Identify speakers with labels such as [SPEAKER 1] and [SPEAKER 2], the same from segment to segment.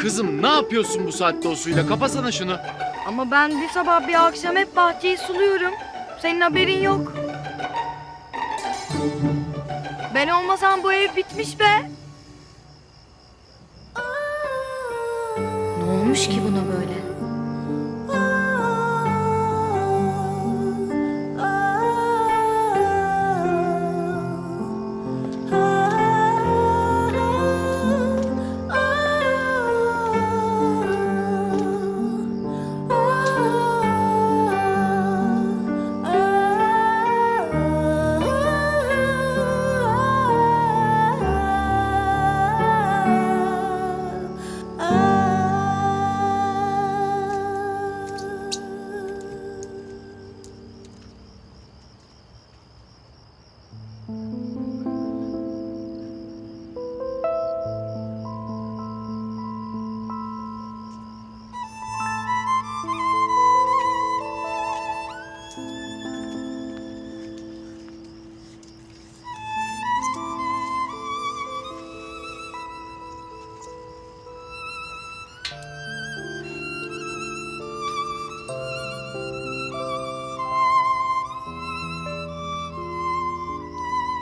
[SPEAKER 1] Kızım ne yapıyorsun bu saatte o suyla? Kapasana şunu.
[SPEAKER 2] Ama ben bir sabah bir akşam hep bahçeyi suluyorum. Senin haberin yok. Ben olmasam bu ev bitmiş be. Ne olmuş ki buna böyle?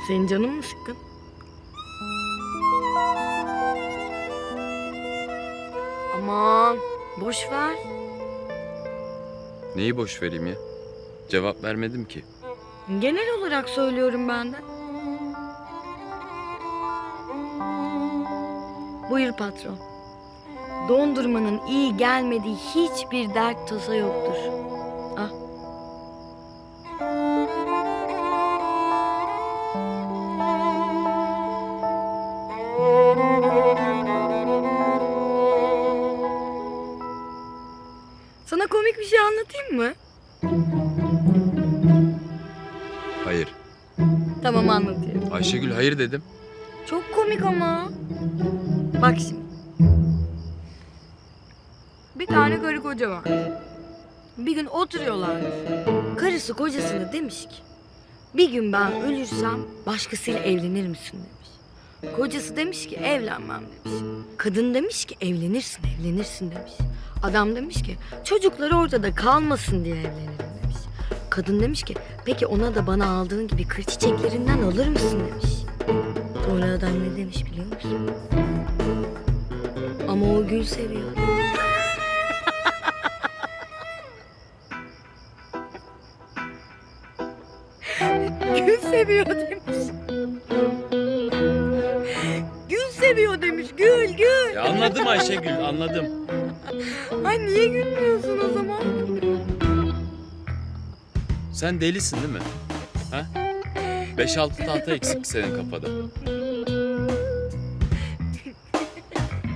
[SPEAKER 2] Senin canın mı sıkkın? Aman boş ver.
[SPEAKER 1] Neyi boş vereyim ya? Cevap vermedim ki.
[SPEAKER 2] Genel olarak söylüyorum ben de. Buyur patron. Dondurmanın iyi gelmediği hiçbir dert tasa yoktur. Komik bir şey anlatayım mı?
[SPEAKER 1] Hayır.
[SPEAKER 2] Tamam anlatayım.
[SPEAKER 1] Ayşegül hayır dedim.
[SPEAKER 2] Çok komik ama. Bak şimdi. Bir tane karı koca var. Bir gün oturuyorlar. Karısı kocasına demiş ki... Bir gün ben ölürsem başkasıyla evlenir misin demiş. Kocası demiş ki evlenmem demiş. Kadın demiş ki evlenirsin evlenirsin demiş. Adam demiş ki çocuklar ortada kalmasın diye evlenirim demiş. Kadın demiş ki peki ona da bana aldığın gibi kır çiçeklerinden alır mısın demiş. Sonra adam ne demiş biliyor musun? Ama o gül seviyor. gül seviyor demiş.
[SPEAKER 1] Anladım Ayşegül anladım.
[SPEAKER 2] Ay niye gülmüyorsun o zaman?
[SPEAKER 1] Sen delisin değil mi? Ha? 5-6 tahta eksik senin kafada.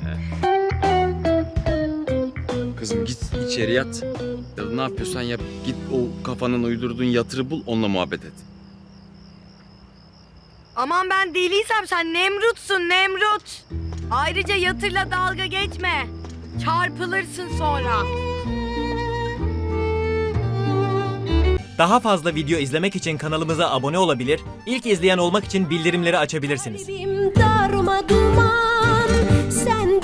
[SPEAKER 1] He. Kızım git içeri yat. Ya da ne yapıyorsan yap. Git o kafanın uydurduğun yatırı bul onunla muhabbet et.
[SPEAKER 2] Aman ben deliysem sen Nemrut'sun Nemrut. Ayrıca yatırla dalga geçme. Çarpılırsın sonra.
[SPEAKER 3] Daha fazla video izlemek için kanalımıza abone olabilir, ilk izleyen olmak için bildirimleri açabilirsiniz.
[SPEAKER 4] Kalbim darma duman Sen